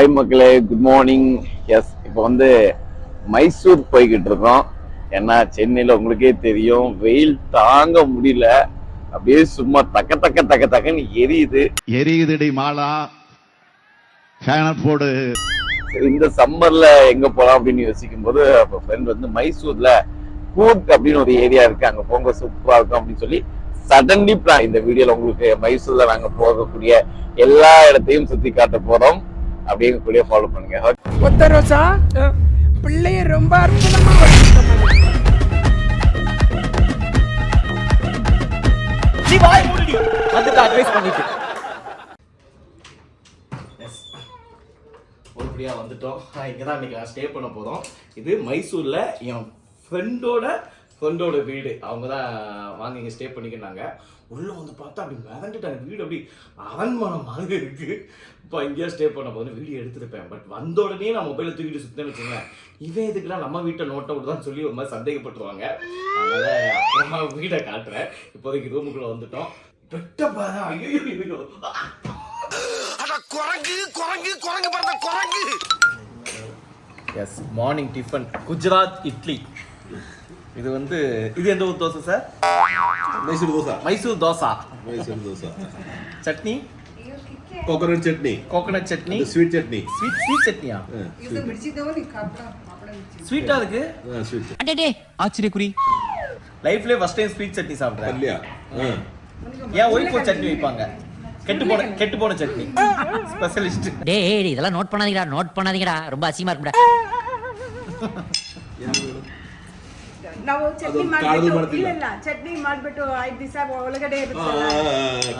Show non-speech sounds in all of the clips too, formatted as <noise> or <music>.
Hi மக்களே. Good morning yes இப்போ வந்து மைசூர் போய்கிட்டு இருக்கோம். ஏன்னா சென்னையில் உங்களுக்கே தெரியும் வெயில் தாங்க முடியல. அப்படியே சும்மா தக்க தக்க தக்க தக்கன்னு எரியுது. எரியுதடி மாலா. ஃபேனை போடு. இந்த சம்மர்ல எங்க போலாம் அப்படின்னு யோசிக்கும் போது அப்போ ஃப்ரெண்ட் வந்து மைசூர்ல கூர்க் அப்படின்னு ஒரு ஏரியா இருக்கு. அங்க போங்க சூப்பரா இருக்கும் அப்படின்னு சொல்லி சடன்லி பிளான் இந்த வீடியோல உங்களுக்கு மைசூர்ல நாங்க போகக்கூடிய எல்லா இடத்தையும் சுத்தி காட்ட போறோம். அப்படியே கூடயே ஃபாலோ பண்ணுங்க. ஒத்த ரோசா? பிள்ளைய ரொம்ப அற்புதமா வந்துட்டு அட்வைஸ் பண்ணிட்டு. எஸ் ஒருபடியாக வந்துட்டோம். இங்கே தான் இன்றைக்கி நான் ஸ்டே பண்ண போகிறோம் இது மைசூரில் என் ஃப்ரெண்டோட ஃப்ரெண்டோட வீடு. அவங்க தான் வாங்கி இங்கே ஸ்டே பண்ணிக்கினாங்க. உள்ளே வந்து பார்த்தா அப்படி மிதந்துட்டாங்க. வீடு அப்படி அரண்மனை மாதிரி இருக்குது இப்போ இங்கேயே ஸ்டே பண்ண போது வீடியோ எடுத்துருப்பேன். பட் வந்த உடனே நான் மொபைலை தூக்கிட்டு சுற்றேன்னு வச்சுக்கோங்களேன். இவன் எதுக்குலாம் நம்ம வீட்டை நோட்டை தான் சொல்லி ஒரு மாதிரி சந்தேகப்பட்டுருவாங்க. அதனால் அப்புறமா வீடை காட்டுறேன். இப்போதைக்கு ரூமுக்குள்ளே வந்துட்டோம். பெட்ட பாரு. ஐயோ ஐயோ yes morning tiffin Gujarat idli. இது வந்து இது எந்த ஊர் dosa sir Mysore dosa Mysore dosa Mysore dosa chutney coconut chutney coconut chutney sweet chutney sweet sweet சட்னியா ஸ்வீட்டா இருக்கு ಸ್ವೀಟ್ அடடே ஆச்சரியக்குறி லைஃப்லயே ஃபர்ஸ்ட் டைம் ஸ்வீட் சட்னி சாப்பிட்றேன் ಪಲ್ಯ ಹಾಂ ஏன் ஒய்ஃப் ஒரு சட்னி வைப்பாங்க கெட்டு போன கெட்டு போன சட்னி ஸ்பெஷலிஸ்ட் டேய் இதெல்லாம் நோட் பண்ணாதீங்கடா நோட் பண்ணாதீங்கடா ரொம்ப அசிங்கமா இருக்குடா ನಾವು ಚಟ್ನಿ ಅದು ಕಾಳ್ದು ಮಾಡ್ಬಿಟ್ಟು ಮಾಡ್ತಿಲ್ಲ. ಇಲ್ಲ ಇಲ್ಲ ಚಟ್ನಿ ಮಾಡ್ಬಿಟ್ಟು ಐದ್ ದಿವಸ ಒಳಗಡೆ ಇರುತ್ತೆ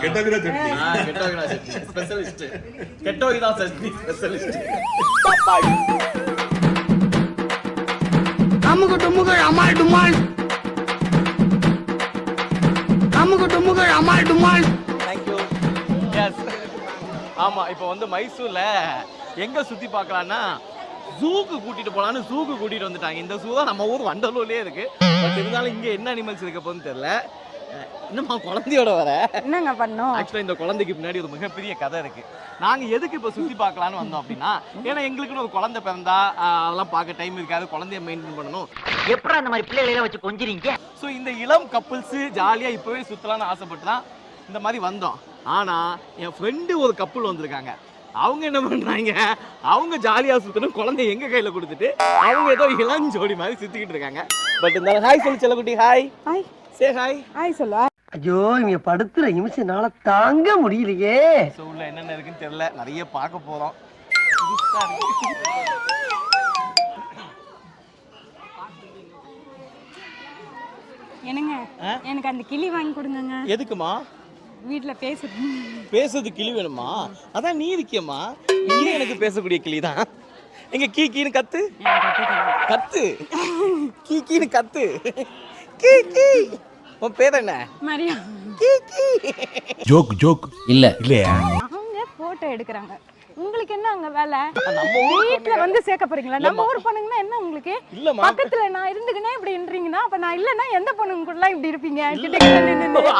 ಕೆಟ್ಟೋಗಿರೋ ಚಟ್ನಿ கெட்டோகினா சட்னி ஸ்பெஷலிஸ்ட் கெட்டோகினா சட்னி ஸ்பெஷலிஸ்ட் அமுகு டுமுகள் அமால் டுமால் அமுகு டுமுகள் அமால் டுமால் தேங்க்யூ எஸ் ஆமாம் இப்போ வந்து மைசூரில் எங்கே சுற்றி பார்க்கலான்னா ஜூக்கு கூட்டிகிட்டு போகலான்னு ஜூக்கு கூட்டிகிட்டு வந்துட்டாங்க. இந்த ஜூ தான் நம்ம ஊர் வண்டலூர்லேயே இருக்குது பட் இருந்தாலும் இங்கே என்ன அனிமல்ஸ் இருக்க போகுதுன்னு தெரில என்னம்மா குழந்தையோட வர? என்னங்க பண்ணோம் ஆக்சுவலாக இந்த குழந்தைக்கு பின்னாடி ஒரு மிகப்பெரிய கதை இருக்கு. நாங்க எதுக்கு இப்போ சுற்றி பார்க்கலான்னு வந்தோம் அப்படின்னா ஏன்னா எங்களுக்குன்னு ஒரு குழந்தை பிறந்தா அதெல்லாம் பார்க்க டைம் இருக்காது. குழந்தைய மெயின்டைன் பண்ணணும். எப்படி அந்த மாதிரி பிள்ளைகளை வச்சு கொஞ்சிறீங்க? ஸோ இந்த இளம் கப்புள்ஸ் ஜாலியாக இப்போவே சுற்றலான்னு ஆசைப்பட்டு தான் இந்த மாதிரி வந்தோம். ஆனால் என் ஃப்ரெண்டு ஒரு கப்புள் வந்திருக்காங்க. அவங்க என்ன பண்ணுறாங்க அவங்க ஜாலியாக சுற்றணும் குழந்தை எங்கள் கையில் கொடுத்துட்டு அவங்க ஏதோ இளஞ்சோடி மாதிரி சுற்றிக்கிட்டு இருக்காங்க. பட் இருந்தாலும் ஹாய் சொல்லி செல்லக்குட்டி ஹாய் ஹாய் சே ஹாய் ஹாய் சொல்லு. ஐயோ இங்க படுத்துற நிமிஷம்னால தாங்க முடியலையே. ஸோ உள்ள என்னென்ன இருக்குன்னு தெரியல. நிறைய பார்க்க போகிறோம் என்னங்க? எனக்கு அந்த கிளி வாங்கி கொடுங்கங்க. எதுக்குமா? வீட்டில் பேசுறது. பேசுறது கிளி வேணுமா? அதான் நீ இருக்கியம்மா. நீ எனக்கு பேசக்கூடிய கிளி தான் எங்கே கீ கீன்னு கத்து? கத்து. கீ கீன்னு கத்து. கீ கீ. உன் பேர் என்ன? மரியா. கீ கீ. Joke joke. இல்லை. இல்லையா? அவங்க போட்டோ எடுக்கிறாங்க. உங்களுக்கு என்ன அங்க வேலை? வீட்ல வந்து சேர்க்க போறீங்களா? நம்ம ஊர் பொண்ணுங்கன்னா என்ன உங்களுக்கு? பக்கத்துல நான் இருந்துக்கினே இப்படின்றீங்கன்னா அப்ப நான் இல்லன்னா எந்த பொண்ணுங்க கூட இப்படி இருப்பீங்க.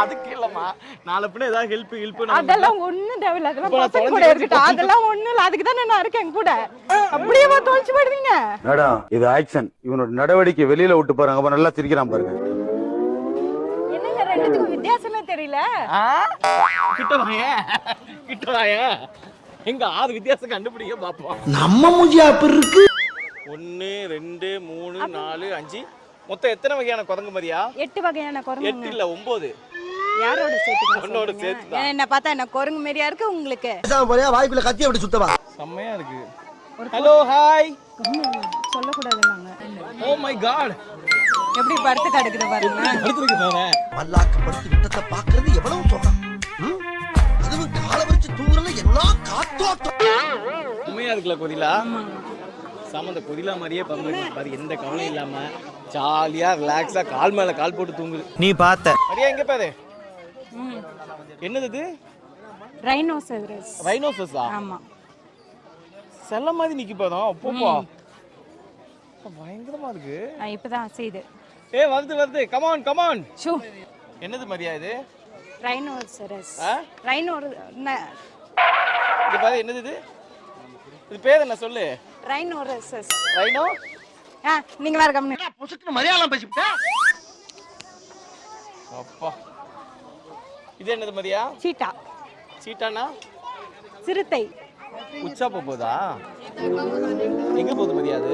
அதுக்கு இல்லம்மா. நாளை பின்ன ஏதாவது ஹெல்ப் ஹெல்ப் அதெல்லாம் ஒண்ணும் தேவையில்ல. அதெல்லாம் பசங்க கூட இருக்கட்டும். அதெல்லாம் ஒண்ணும் இல்ல. அதுக்கு தானே நான் இருக்கேன் கூட. அப்படியே தொலைச்சு போயிடுவீங்க. மேடம் இது ஆக்ஷன். இவனோட நடவடிக்கை வெளியில விட்டு பாருங்க அப்ப நல்லா சிரிக்கிறான் பாருங்க. என்னங்க ரெண்டுத்துக்கும் வித்தியாசமே தெரியல. கிட்ட வாயேன் கிட்ட வாயேன் எங்க ஆறு வித்தியாசம் கண்டுபிடிக்க பார்ப்போம் நம்ம மூஞ்சியா அப்படி இருக்கு. ஒன்று ரெண்டு மூணு நாலு அஞ்சு. மொத்தம் எத்தனை வகையான குரங்கு மாதிரியா எட்டு வகையான எட்டு குரங்குங்க இல்ல ஒன்பது யாரோட சேர்த்து உன்னோட சேர்த்துதான். என்ன பார்த்தா என்ன குரங்கு மாதிரியா இருக்கு உங்களுக்கு? வாய்க்குள்ள கத்தி அப்படி சுத்தவா? செம்மையா இருக்கு. ஹலோ ஹாய் சொல்லக்கூடாது நாங்க. ஓ மை காட் எப்படி படுத்து கிடக்குது பாருங்க. அடுத்துருக்கு தானே மல்லாக்க படுத்து விட்டத்தை பாக்குறது எவ்வளவு சுகம். உண்மையா இருக்குல்ல கொதிலா? சாம அந்த கொதிலா மாதிரியே பறந்து பாரு எந்த கவலையும் இல்லாம ஜாலியா ரிலாக்ஸா கால் மேல கால் போட்டு தூங்குது. நீ பார்த்த. சரியா எங்க பாரு. என்னது இது? ரைனோசரஸ் ரைனோசஸா ஆமா. செல்ல மாதிரி நிக்கி போதும் அப்பப்பா. பயங்கரமா இருக்கு. இப்பதான் செய்து. ஏ வருது வருது. Come on come on shoo. என்னது மாதிரியா இது? ரைனோசரஸ் ஆ? ரைனோ இது பாரு என்னது இது? இது பேர் என்ன சொல்லு? ரைனோரசஸ் ரைனோ ஆ நீங்க வேற கம்மி புசுக்கு மலையாளம் பேசிவிட்டா? அப்பா. இது என்னது மதியா சீட்டா. சீட்டானா? சிறுத்தை. உச்சா போக போதா எங்க போகுது மதியா அது?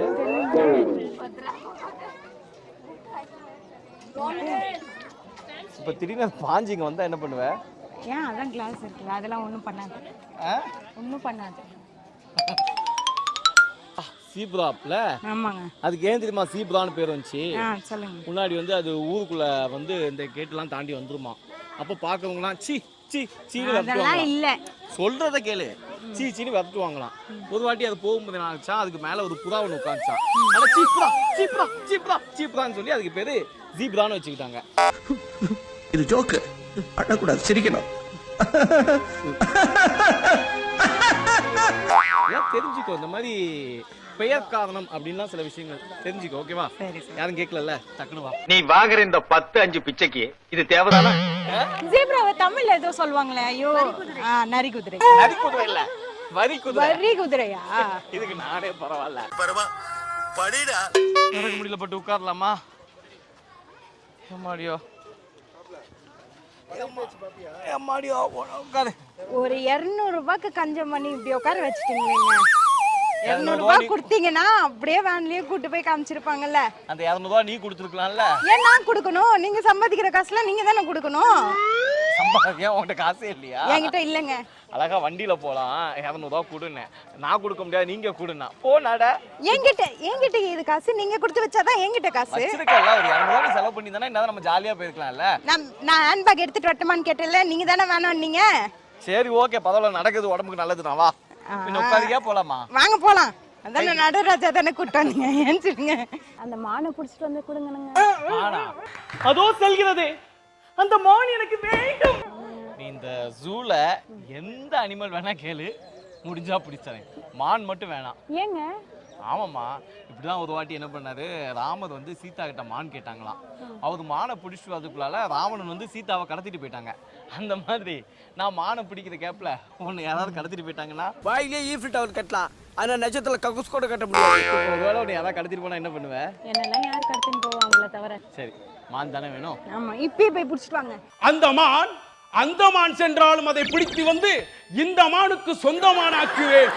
இப்ப திடீர்னு அது பாஞ்சு இங்க வந்தா என்ன பண்ணுவ? ஏன் அதான் கிளாஸ் இருக்குல்ல அதெல்லாம் ஒன்றும் பண்ணாது? ஒன்றும் பண்ணாது. சீப்ராப்ல ஆமாங்க. அதுக்கு ஏன் தெரியுமா சீப்ரான்னு பேர் வந்துச்சு? சொல்லுங்க. முன்னாடி வந்து அது ஊருக்குள்ள வந்து இந்த கேட்லாம் தாண்டி வந்துருமா. அப்போ பார்க்கறவங்களாம் சீ சீ சீனு அதெல்லாம் இல்ல. சொல்றத கேளு. சீ சீனு விரட்டுவாங்களாம் ஒரு வாட்டி அது போகும்போது என்ன ஆச்சா அதுக்கு மேல ஒரு புறா ஒன்று உட்காந்துச்சான் அட சீப்ரா சீப்ரா சீப்ரா சீப்ரான்னு சொல்லி அதுக்கு பேரு ஜீப்ரான்னு வச்சுக்கிட்டாங்க. இது ஜோக்கு. அழக்கூடாது சிரிக்கணும். தெரிஞ்சுக்கோ இந்த மாதிரி பெயர் காரணம் அப்படின்லாம் சில விஷயங்கள் தெரிஞ்சுக்கோ ஓகேவா யாரும் கேட்கலல்ல? டக்குனு வா. நீ வாங்குற இந்த பத்து அஞ்சு பிச்சைக்கு இது தேவைதானா? ஜீப்ராவை தமிழ்ல ஏதோ சொல்லுவாங்களே ஐயோ. நரி குதிரை. நரி குதிரை. இல்ல. வரி குதிரை. வரி குதிரையா? இதுக்கு நானே பரவாயில்ல. பரவா படிடா. நடக்க முடியல பட்டு உட்காரலாமா? எம்மாடியோ உட்காரு ஒரு இருநூறு ரூபாய்க்கு கஞ்சம் பண்ணி இப்படி உட்கார வச்சுட்டீங்க. இருநூறு ரூபாய் கொடுத்தீங்கன்னா அப்படியே வேன்லயே கூட்டு போய் காமிச்சிருப்பாங்கல்ல. அந்த இரநூறுவா நீ கொடுத்துருக்கலாம்ல. ஏன் நான் கொடுக்கணும்? நீங்க சம்பாதிக்கிற காசுலாம் நீங்க தானே கொடுக்கணும். சம்பாதிக்க உன்கிட்ட காசே இல்லையா? என்கிட்ட இல்லைங்க. அழகா வண்டியில போலாம். இரநூறுவா கொடுன்னு. நான் கொடுக்க முடியாது நீங்க கொடுனா போ நட. என்கிட்ட என்கிட்ட இது காசு நீங்க கொடுத்து வச்சாதான் என்கிட்ட காசு. வச்சிருக்கல ஒரு இரநூறுவா நீ செலவு பண்ணி தானே என்ன நம்ம ஜாலியா போயிருக்கலாம்ல. நான் நான் ஹேண்ட்பேக் எடுத்துட்டு வரட்டுமான்னு கேட்டல நீங்க தானே வேணும் நீங்க சரி ஓகே பரவாயில்ல நடக்குது உடம்புக்கு நல்லது நான் வா. பின்ன உட்காரிக்கா போலாமா? வாங்க போலாம். அதான் நடராஜா தானே கூட்டு வந்தீங்க ஏன் சொல்லுங்க அந்த மானை புடிச்சிட்டு வந்து கொடுங்கணுங்க. ஆனா அதோ செல்கிறது. அந்த மான் எனக்கு வேண்டும் ஜூல எந்த அனிமல் வேணா கேளு. முடிஞ்சா பிடிச்சறேன் மான் மட்டும் வேணாம். ஏங்க? ஆமாம்மா. இப்படிதான் ஒரு வாட்டி என்ன பண்ணாரு? ராமர் வந்து சீதா கிட்ட மான் கேட்டாங்களாம். அவர் மானை பிடிச்சிட்டு வரதுக்குள்ளால ராவணன் வந்து சீதாவை கடத்திட்டு போயிட்டாங்க. அந்த மாதிரி நான் மானை பிடிக்கிற கேப்ல உன்னை யாராவது கடத்திட்டு போயிட்டாங்கன்னா? வாயிலே ஈஃபில் டவர் கட்டலாம். ஆனா நட்சத்திரத்துல ககுஸ் கூட கட்ட முடியாது. ஒருவேளை உன்னை யாராவது கடத்திட்டு போனா என்ன பண்ணுவ? என்னெல்லாம் யார் கடத்தின்னு போவாங்களே தவிர. சரி மான் தானே வேணும்? ஆமா இப்பயே போய் புடிச்சிட்டு வாங்க. அந்த மான் அந்த மான் சென்றாலும் அதை பிடித்து வந்து இந்த மானுக்கு சொந்தமானாக்குவேன்.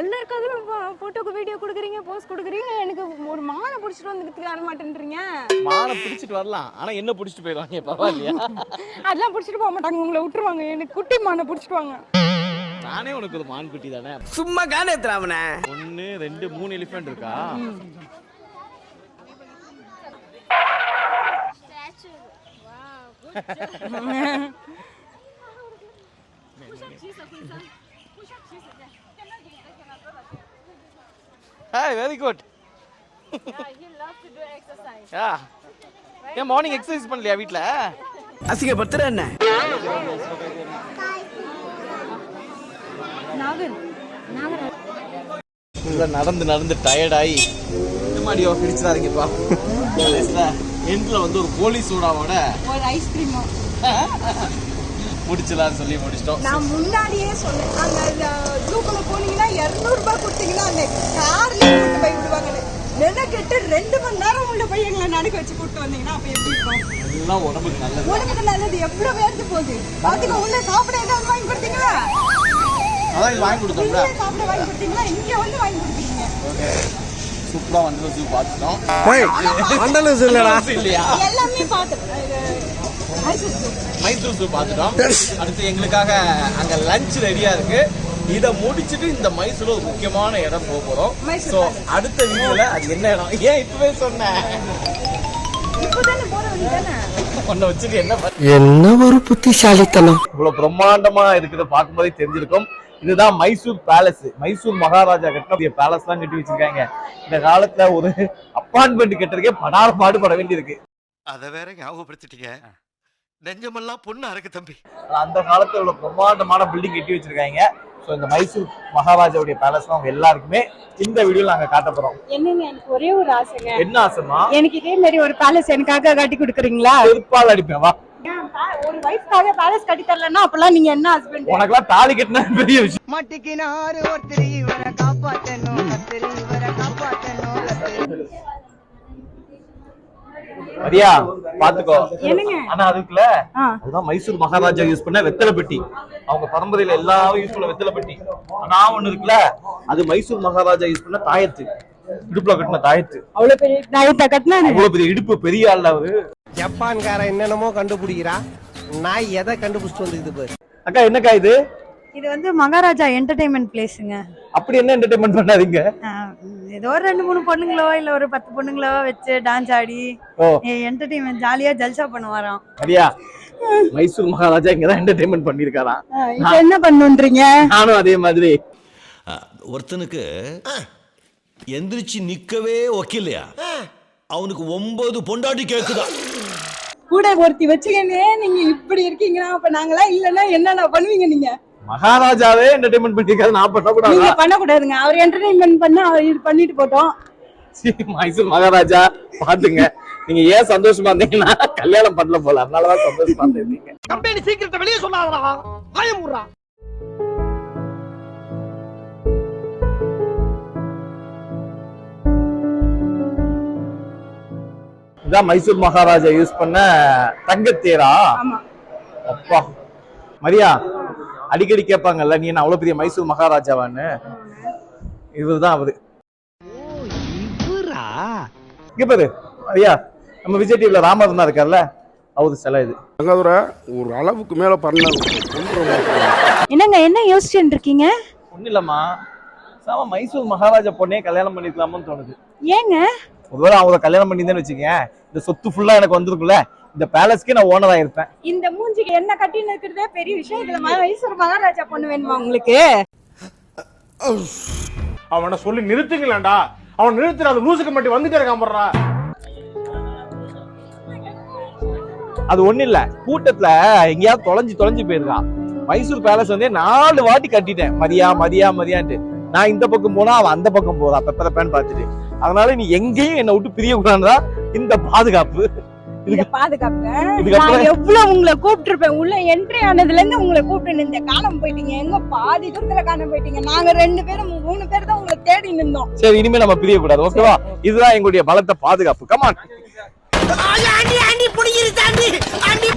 எல்லாருக்காகவும் போட்டோக்கு வீடியோ கொடுக்குறீங்க போஸ்ட் கொடுக்குறீங்க எனக்கு ஒரு மானை புடிச்சிட்டு வந்துக்கிறதுக்கு வர மாட்டேன்றீங்க? மானை பிடிச்சிட்டு வரலாம். ஆனா என்ன பிடிச்சிட்டு போயிடுவாங்க பரவாயில்லையா? அதெல்லாம் புடிச்சிட்டு போக மாட்டாங்க உங்களை விட்டுருவாங்க. எனக்கு குட்டி மானை புடிச்சிட்டு வாங்க. நானே உனக்கு ஒரு மான் குட்டி தானே? சும்மா கானே திராவன ஒன்னு ரெண்டு மூணு எலிஃபென்ட் இருக்கா? ஹாய் வெரி குட் யா ஏன் மார்னிங் எக்ஸசைஸ் பண்ணலையா வீட்ல? அசிங்கப்படுத்துற என்ன? நாகர் நாகர் உள்ள நடந்து நடந்து டயர்டாகி இந்த மாதிரியோ பிடிச்சிடாதீங்கப்பா <laughs> எண்ட்ல வந்து ஒரு போலீஸ் சூடாவோட ஒரு ஐஸ்கிரீமோ முடிச்சலாம்னு சொல்லி முடிச்சிட்டோம். நான் முன்னாடியே சொன்னேன். அந்த ஜூக்குள்ள போனீங்கன்னா இரநூறுபா கொடுத்தீங்கன்னா அந்த கார்ல கூட்டு போய் விடுவாங்கன்னு. மெனக்கெட்டு ரெண்டு மணி நேரம் உள்ள போய் எங்களை நடக்க வச்சு கூட்டு வந்தீங்கன்னா அப்ப எப்படி இருக்கும்? எல்லாம் உடம்புக்கு நல்லது. உனக்கு நல்லது. எவ்வளவு பேருக்கு போகுது? பாத்துக்க உள்ள சாப்பிட ஏதாவது வாங்கி கொடுத்தீங்களா? அதான் வாங்கி கொடுத்தோம்ல. சாப்பிட வாங்கி கொடுத்தீங்களா? இங்க வந்து வாங்கி கொடுத்தீங்க. சூப்பரா வந்து ஜூ பார்த்துட்டோம். மண்டலம் இல்லடா. இல்லையா? எல்லாமே மைசூர் ஜூ. மைசூர் ஜூ பார்த்துட்டோம். அடுத்து எங்களுக்காக அங்க லஞ்ச் ரெடியா இருக்கு. இத முடிச்சிட்டு இந்த மைசூர்ல ஒரு முக்கியமான இடம் போக போறோம். மைசூர் சோ அடுத்த வீடியோல அது என்ன இடம்? ஏன் இப்பவே சொன்னேன்? என்ன ஒரு புத்திசாலித்தனம். இவ்வளவு பிரம்மாண்டமா இருக்கிறத பார்க்கும்போதே தெரிஞ்சிருக்கும். இதுதான் மைசூர் பேலஸ் மைசூர் மகாராஜா கட்டின பேலஸ் எல்லாம் கட்டி வச்சிருக்காங்க. இந்த காலத்துல ஒரு அப்பார்ட்மெண்ட் கட்டுறதுக்கே படாத பாடுபட வேண்டியிருக்கு. அத வேற ஞாபகப்படுத்திட்டீங்க. நெஞ்சமெல்லாம் பொண்ணா இருக்கு தம்பி. அந்த காலத்துல உள்ள பிரம்மாண்டமான பில்டிங் கட்டி வச்சிருக்காங்க. ஸோ இந்த மைசூர் மகாராஜாவுடைய பேலஸ் தான் உங்க எல்லாருக்குமே இந்த வீடியோல நாங்க காட்ட போறோம். என்னங்க எனக்கு ஒரே ஒரு ஆசைங்க. என்ன ஆசைமா எனக்கு இதே மாதிரி ஒரு பேலஸ் எனக்காக கட்டி கொடுக்குறீங்களா? செருப்பால் அடிப்பேன் வா. ஒரு வைஃப்காக பேலஸ் கட்டி தரலன்னா அப்பெல்லாம் நீங்க என்ன ஹஸ்பண்ட் உனக்கெல்லாம் தாலி கட்டினா பெரிய விஷயம். மாட்டிக்கினாரு ஒருத்தர் இவரை காப்பாத்தணும். கத்திரி இவரை காப்பாத்தணும். கத்திரி மரியா பாத்துக்கோ. என்னங்க? ஆனா அதுக்குள்ள. அதுதான் மைசூர் மகாராஜா யூஸ் பண்ண வெத்தலை பெட்டி அவங்க பரம்பரையில எல்லாரும் யூஸ் பண்ண வெத்தலை பெட்டி ஆனா ஒண்ணு இருக்குல்ல அது மைசூர் மகாராஜா யூஸ் பண்ண தாயத்து. இடுப்புல கட்டின தாயத்து. அவ்வளவு பெரிய நாயத்தை கட்டினாரு அவ்வளவு பெரிய இடுப்பு பெரிய ஆள் அவரு. ஜப்பான்காரன் என்னென்னமோ கண்டுபிடிக்கிறா. நாய் எதை கண்டுபிடிச்சிட்டு வந்துக்குது பாரு. அக்கா என்னக்கா இது? இது வந்து மகாராஜா என்டர்டைன்மெண்ட் பிளேஸுங்க அப்படி என்ன என்டர்டைன்மெண்ட் பண்ணாதீங்க. ஏதோ ஒரு ரெண்டு மூணு பொண்ணுங்களோ இல்ல ஒரு பத்து பொண்ணுங்களோ வச்சு டான்ஸ் ஆடி என்டர்டைன்மெண்ட் ஜாலியா ஜல்சா பண்ணுவாராம். மரியா மைசூர் மகாராஜா இங்கதான் என்டர்டைன்மெண்ட் பண்ணிருக்காராம் இப்ப என்ன பண்ணுன்றீங்க? நானும் அதே மாதிரி. ஒருத்தனுக்கு எந்திரிச்சு நிக்கவே ஒக்கில்லையா அவனுக்கு ஒன்பது பொண்டாட்டி கேக்குதா? கூட ஒருத்தி வச்சுக்கனே நீங்க இப்படி இருக்கீங்கன்னா அப்ப நாங்களா இல்லன்னா என்னென்ன பண்ணுவீங்க நீங்க? மகாராஜாவே என்டர்டைன்மெண்ட் பண்ணிருக்காரு நான் நீங்க பண்ணக்கூடாதா பண்ணக்கூடாதுங்க. அவர் என்டர்டைன்மெண்ட் பண்ண அவர் இது பண்ணிட்டு போட்டோம். சீ, மைசூர் மகாராஜா பாத்துங்க. நீங்க ஏன் சந்தோஷமா இருந்தீங்கன்னா கல்யாணம் பண்ணல போல. அதனாலதான் சந்தோஷமா இருந்தீங்க. கம்பெனி சீக்கிரத்தை வெளியே சொல்லாதடா. இதான் மைசூர் மகாராஜா யூஸ் பண்ண தங்கத்தேரா? ஆமா. அப்பா. மரியா அடிக்கடி கேட்பாங்கல்ல நீ என்ன அவ்வளவு பெரிய மைசூர் மகாராஜாவான்னு? இவர்தான் அவரு. இவரா? இங்க பாரு மரியா நம்ம விஜய் டிவில ராமர் இருக்கார்ல அவரு சிலை இது. ஒரு அளவுக்கு மேல பண்ண என்னங்க என்ன யோசிச்சுட்டு இருக்கீங்க? ஒண்ணு இல்லம்மா சாம மைசூர் மகாராஜா பொண்ணே கல்யாணம் பண்ணிக்கலாமோன்னு தோணுது. ஏங்க? ஒருவேளை அவங்கள கல்யாணம் பண்ணியிருந்தேன்னு வச்சுக்கேன் இந்த சொத்து ஃபுல்லா எனக்கு வந்திருக்குல்ல இந்த பேலஸ்க்கே நான் ஓனரா இருப்பேன் இந்த மூஞ்சிக்கு என்ன கட்டின்னு இருக்கிறதே பெரிய விஷயம். இதுல மைசூர் மகாராஜா பொண்ணு வேணுமா உங்களுக்கு? அவனை சொல்லி நிறுத்துங்களேன்டா. அவன் நிறுத்துற அது லூசுக்கு மட்டும் வந்துட்டே இருக்கான் போடுறா அது ஒண்ணு இல்ல கூட்டத்துல எங்கேயாவது தொலைஞ்சு தொலைஞ்சு போயிருக்கான் மைசூர் பேலஸ் வந்து நாலு வாட்டி கட்டிட்டேன். மதியா மதியா மதியான்ட்டு. நான் இந்த பக்கம் போனா அவன் அந்த பக்கம் போறான் பெப்பரப்பேன்னு பார்த்துட்டு. அதனால நீ எங்கேயும் என்னை விட்டு பிரிய கூடாதுதான் இந்த பாதுகாப்பு. எவ்வளவு உங்களை கூப்பிட்டுருப்பேன். உள்ள என்ட்ரி ஆனதுல இருந்து உங்களை கூப்பிட்டு இந்த காலம் போயிட்டீங்க. எங்க பாதி தூரத்துல காணாம போயிட்டீங்க. நாங்க ரெண்டு பேரும் மூணு பேர் தான் உங்களை தேடி நின்றோம். சரி இனிமே நம்ம பிரிய கூடாது ஓகேவா இதுதான் எங்களுடைய பலத்த பாதுகாப்பு. கமான் ஆண்டி ஆண்டி புடிங்கிரு தாண்டி ஆண்டி.